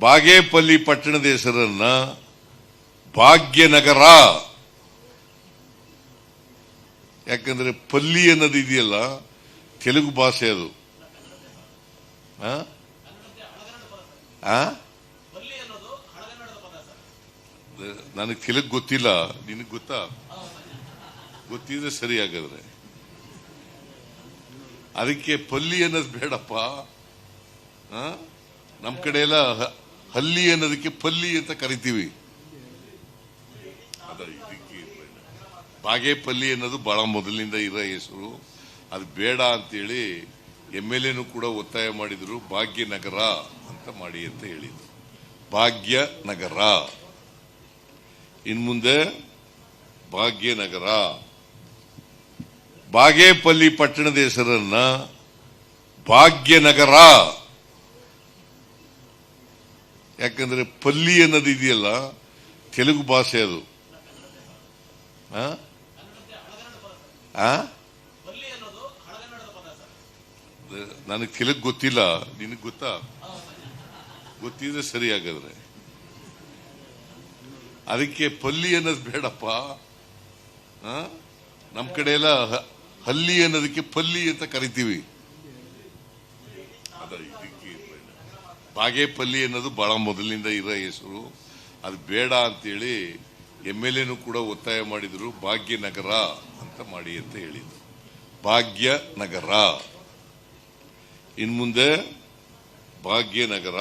ಬಾಗೇಪಲ್ಲಿ ಪಟ್ಟಣದ ಹೆಸರನ್ನ ಭಾಗ್ಯನಗರ. ಯಾಕಂದ್ರೆ ಪಲ್ಲಿ ಅನ್ನೋದು ಇದೆಯಲ್ಲ, ತೆಲುಗು ಭಾಷೆ ಅದು? ನನಗೆ ತೆಲುಗು ಗೊತ್ತಿಲ್ಲ, ನಿನಗೆ ಗೊತ್ತಾ? ಗೊತ್ತಿದ್ರೆ ಸರಿ ಹಾಗಾದ್ರೆ. ಅದಕ್ಕೆ ಪಲ್ಲಿ ಅನ್ನೋದು ಬೇಡಪ್ಪ. ಆ? ನಮ್ ಕಡೆ ಎಲ್ಲ ಹಲ್ಲಿ ಅನ್ನೋದಕ್ಕೆ ಪಲ್ಲಿ ಅಂತ ಕರಿತೀವಿ. ಬಾಗೇಪಲ್ಲಿ ಅನ್ನೋದು ಬಹಳ ಮೊದಲಿನಿಂದ ಇರೋ ಹೆಸರು. ಅದು ಬೇಡ ಅಂತೇಳಿ ಎಂ ಎಲ್ ಎನು ಕೂಡ ಒತ್ತಾಯ ಮಾಡಿದ್ರು ಭಾಗ್ಯನಗರ ಅಂತ ಮಾಡಿ ಅಂತ ಹೇಳಿದ್ರು. ಭಾಗ್ಯನಗರ ಇನ್ ಮುಂದೆ ಭಾಗ್ಯನಗರ ಬಾಗೇಪಲ್ಲಿ ಪಟ್ಟಣದ ಹೆಸರನ್ನ ಭಾಗ್ಯನಗರ ಯಾಕಂದ್ರೆ ಪಲ್ಲಿ ಅನ್ನೋದು ಇದೆಯಲ್ಲ, ತೆಲುಗು ಭಾಷೆ ಅದು? ನನಗೆ ತೆಲುಗು ಗೊತ್ತಿಲ್ಲ, ನಿನಗೆ ಗೊತ್ತಾ? ಗೊತ್ತಿದ್ರೆ ಸರಿ ಹಾಗಾದ್ರೆ. ಅದಕ್ಕೆ ಪಲ್ಲಿ ಅನ್ನೋದು ಬೇಡಪ್ಪ. ಆ? ನಮ್ ಕಡೆ ಎಲ್ಲ ಹಲ್ಲಿ ಅನ್ನೋದಕ್ಕೆ ಪಲ್ಲಿ ಅಂತ ಕರಿತೀವಿ. ಅದಕ್ಕೆ ಬಾಗೇಪಲ್ಲಿ ಅನ್ನೋದು ಬಹಳ ಮೊದಲಿನಿಂದ ಇರೋ ಹೆಸರು. ಅದು ಬೇಡ ಅಂತೇಳಿ ಎಂ ಎಲ್ ಎನು ಕೂಡ ಒತ್ತಾಯ ಮಾಡಿದ್ರು ಭಾಗ್ಯನಗರ ಅಂತ ಮಾಡಿ ಅಂತ ಹೇಳಿದ್ರು. ಭಾಗ್ಯನಗರ ಇನ್ ಮುಂದೆ ಭಾಗ್ಯನಗರ